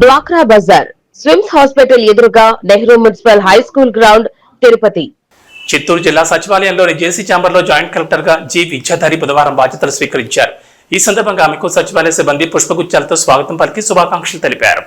డ్వాక్రా Bazar SVIMS hospital ఎదురుగా Nehru municipal high school ground Tirupati Chittoor జిల్లా సచివాలయంలోని జేసీ ఛాంబర్ లో జాయింట్ కలెక్టర్ గా జి విద్యాధారి బుధవారం బాధ్యతలు స్వీకరించారు ఈ సందర్భంగా ఆమెకు సచివాలయ సిబ్బంది పుష్పగుచ్చాలతో స్వాగతం పలికి శుభాకాంక్షలు తెలిపారు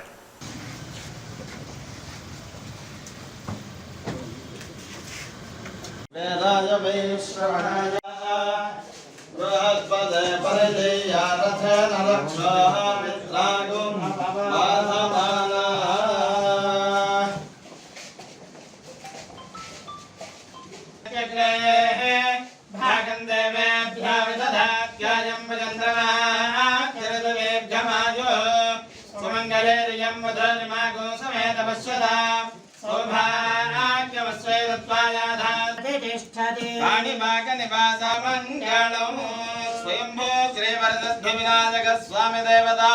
विदधात्यायं भजन्द्रमाजो सुमङ्गलेरियं वधर्मागो समेत पश्यता सौभाग्यमस्वे दत्त्वायाधात् पाणिपाकनिवासमङ्गलम् स्वयम्भो श्रीवरदध्वविनायक स्वामि देवता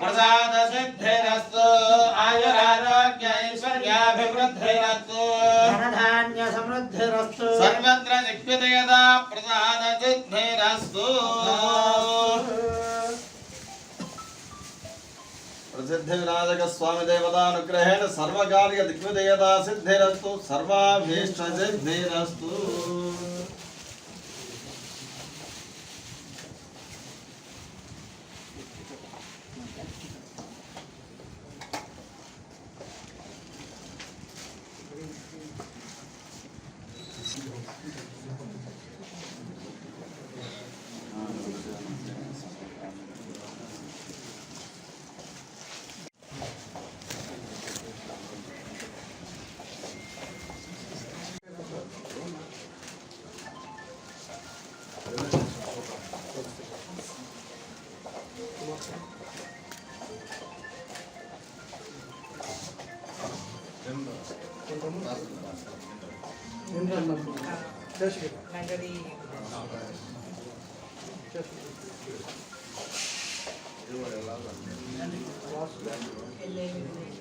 प्रसाद सिद्धिरस्तु आयुरारोग्य ऐश्वर्याभिवृद्धिरस्तु समृद्धिरस्तु सर्वत्र दिग्विजयदा प्रसादसिद्धिरस्तु प्रसिद्धिविनायकस्वामिदेवतानुग्रहेण सर्वकार्यदिग्विजयदा सिद्धिरस्तु सर्वाभीष्टसिद्धिरस्तु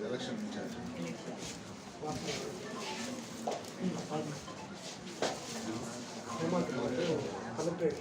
election incharge collectorate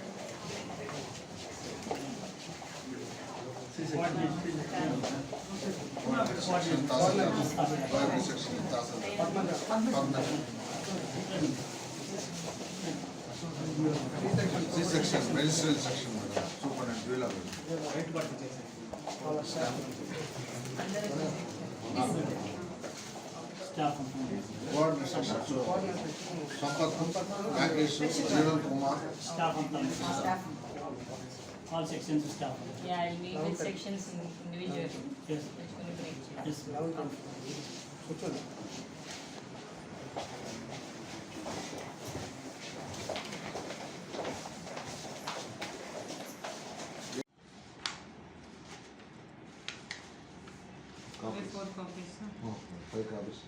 section medicinal section madam super and dual coordinate section Sampath Nagesh Jeevan Kumar All sections of staff. Yeah, I'll meet with sections in- individually. Yes, It's going to be great. yes. copies. Four copies. huh? Oh, five copies.